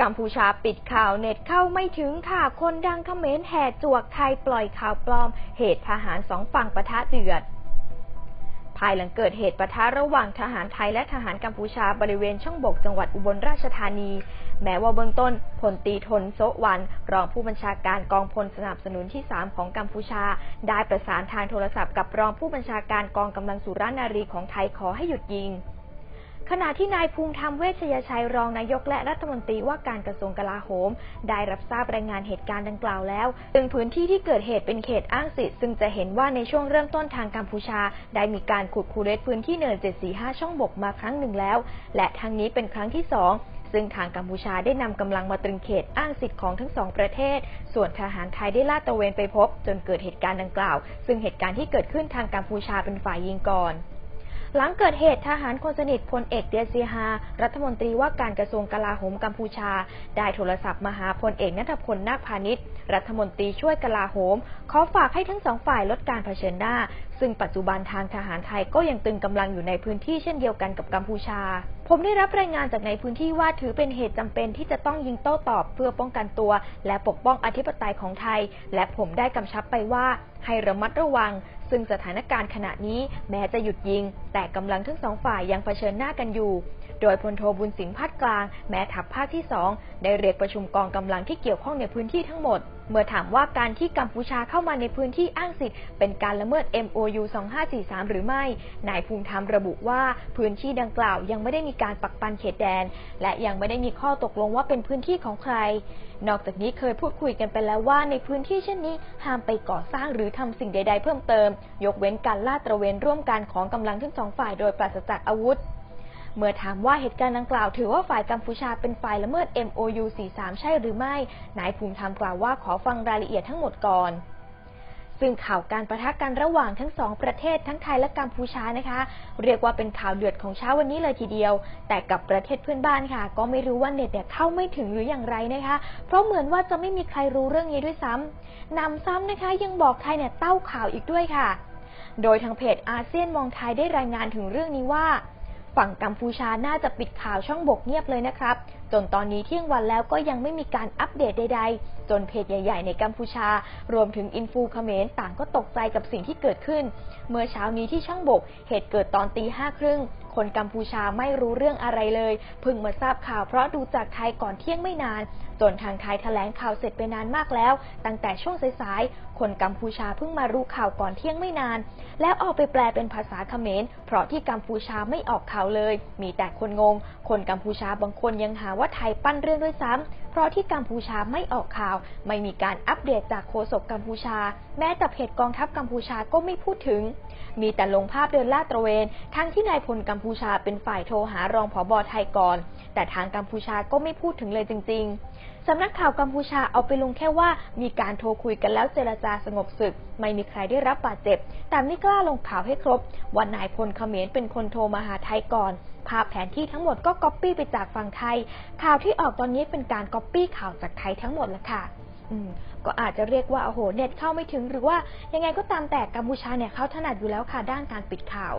กัมพูชาปิดข่าวเน็ตเข้าไม่ถึงค่ะ คนดังเขมรแห่จวกไทยปล่อยข่าวปลอม เหตุทหารสองฝั่งปะทะเดือด ภายหลังเกิดเหตุปะทะระหว่างทหารไทยและทหารกัมพูชาบริเวณช่องบกจังหวัดอุบลราชธานี แม้ว่าเบื้องต้นพลตีทนโซวัน รองผู้บัญชาการกองพลสนับสนุนที่ 3 ของกัมพูชา ได้ประสานทางโทรศัพท์กับรองผู้บัญชาการกองกำลังสุรานารีของไทยขอให้หยุดยิง ขณะที่นายภูมิธรรมเวชยชัยรองนายกและรัฐมนตรีว่าการกระทรวงกลาโหม ได้รับทราบรายงานเหตุการณ์ดังกล่าวแล้ว ซึ่งพื้นที่ที่เกิดเหตุเป็นเขตอ้างสิทธิ์ซึ่งจะเห็นว่าในช่วงเริ่มต้นทางกัมพูชา ได้มีการขุดคูเรตพื้นที่เนิน 745 ช่องบกมาครั้งหนึ่งแล้ว และทางนี้เป็นครั้งที่สองซึ่งทางกัมพูชาได้นำกำลังมาตรึงเขตอ้างสิทธิ์ของทั้งสองประเทศ ส่วนทหารไทยได้ลาดตระเวนไปพบ จนเกิดเหตุการณ์ดังกล่าว ซึ่งเหตุการณ์ที่เกิดขึ้นทางกัมพูชาเป็นฝ่ายยิงก่อน หลังเกิดเหตุทหารคนสนิทพลเอกเดียซีฮา รัฐมนตรีว่าการกระทรวงกลาโหมกัมพูชา ได้โทรศัพท์มาหาพลเอกนัทพลนาคพาณิชย์ รัฐมนตรีช่วยกลาโหม ขอฝากให้ทั้งสองฝ่ายลดการเผชิญหน้า ซึ่งปัจจุบันทางทหารไทยก็ยังตึงกำลังอยู่ในพื้นที่เช่นเดียวกันกับกัมพูชา ผมได้รับรายงานจากในพื้นที่ว่าถือเป็นเหตุจำเป็นที่จะต้องยิงโต้ตอบเพื่อป้องกันตัว และปกป้องอธิปไตยของไทย และผมได้กำชับไปว่าให้ระมัดระวัง ซึ่งสถานการณ์ขณะนี้แม้จะหยุดยิง แต่กำลังทั้งสองฝ่ายยังเผชิญหน้ากันอยู่ โดยพลโทบุญสิงห์พัดกลาง แม้ทัพภาคที่ 2 ได้เรียกประชุมกองกำลังที่เกี่ยวข้องในพื้นที่ทั้งหมด เมื่อถามว่าการที่กัมพูชาเข้ามาในพื้นที่อ้างสิทธิ์ เป็นการละเมิด MOU 2543 หรือไม่ นายภูมิธรรมระบุว่าพื้นที่ดังกล่าวยังไม่ได้มีการปักปันเขตแดน และยังไม่ได้มีข้อตกลงว่าเป็นพื้นที่ของใคร นอกจากนี้เคยพูดคุยกันไปแล้วว่าในพื้นที่เช่นนี้ห้ามไปก่อสร้างหรือทำสิ่งใด ๆ เพิ่มเติม ยกเว้นการลาดตระเวนร่วมกันของกำลังทั้งสองฝ่ายโดยปราศจากอาวุธ เมื่อถามว่าเหตุการณ์ดังกล่าวถือว่าฝ่ายกัมพูชาเป็นฝ่ายละเมิด MOU 43 ใช่หรือไม่ นายภูมิธรรมกล่าวว่าขอฟังรายละเอียดทั้งหมดก่อนซึ่งข่าวการประทะกันระหว่างทั้งสองประเทศทั้งไทยและกัมพูชานะคะ เรียกว่าเป็นข่าวเดือดของเช้าวันนี้เลยทีเดียว แต่กับประเทศเพื่อนบ้านค่ะ ก็ไม่รู้ว่าเน็ตเนี่ยเข้าไม่ถึงหรืออย่างไรนะคะ เพราะเหมือนว่าจะไม่มีใครรู้เรื่องนี้ด้วยซ้ำนำซ้ำนะคะยังบอกไทยเนี่ยเต้าข่าวอีกด้วยค่ะ โดยทางเพจอาเซียนมองไทยได้รายงานถึงเรื่องนี้ว่า ฝั่งกัมพูชาน่าจะปิดข่าวช่องบกเงียบเลยนะครับ จนตอนนี้เที่ยงวันแล้วก็ยังไม่มีการอัปเดตใดๆ จนเพจใหญ่ ๆ ในกัมพูชา รวมถึงอินฟูเขมรต่างก็ตกใจกับสิ่งที่เกิดขึ้น เมื่อเช้านี้ที่ช่องบก เหตุเกิดตอนตีห้าครึ่ง คนกัมพูชาไม่รู้เรื่องอะไรเลยเพิ่งมาทราบข่าวเพราะดูจากไทยก่อนเที่ยงไม่นาน จนทางไทยแถลงข่าวเสร็จไปนานมากแล้ว ตั้งแต่ช่วงสายๆคนกัมพูชาเพิ่งมารู้ข่าวก่อนเที่ยงไม่นาน แล้วเอาไปแปลเป็นภาษาเขมรเพราะที่กัมพูชาไม่ออกข่าวเลย มีแต่คนงง คนกัมพูชาบางคนยังหาว่าไทยปั้นเรื่องด้วยซ้ำเพราะที่กัมพูชาไม่ออกข่าว ไม่มีการอัปเดตจากโฆษกกัมพูชา แม้แต่เพจกองทัพกัมพูชาก็ไม่พูดถึง มีแต่ลงภาพเดินลาดตระเวน ทั้งที่นายพลกัมพูชาเป็นฝ่ายโทรหารองผอบอไทยก่อน แต่ทางกัมพูชาก็ไม่พูดถึงเลยจริง ๆสำนักข่าวกัมพูชาเอาไปลงแค่ว่ามีการโทรคุยกันแล้วเจรจาสงบศึก ไม่มีใครได้รับบาดเจ็บ แต่ไม่กล้าลงข่าวให้ครบว่านายพลเขมรเป็นคนโทรมาหาไทยก่อน ภาพแผนที่ทั้งหมดก็ก๊อปปี้ไปจากฝั่งไทย ข่าวที่ออกตอนนี้เป็นการก๊อปปี้ข่าวจากไทยทั้งหมดแล้วค่ะก็อาจจะเรียกว่าโอ้โหเน็ตเข้าไม่ถึงหรือว่ายังไงก็ตามแต่กัมพูชาเนี่ยเขาถนัดอยู่แล้วค่ะด้านการปิดข่าว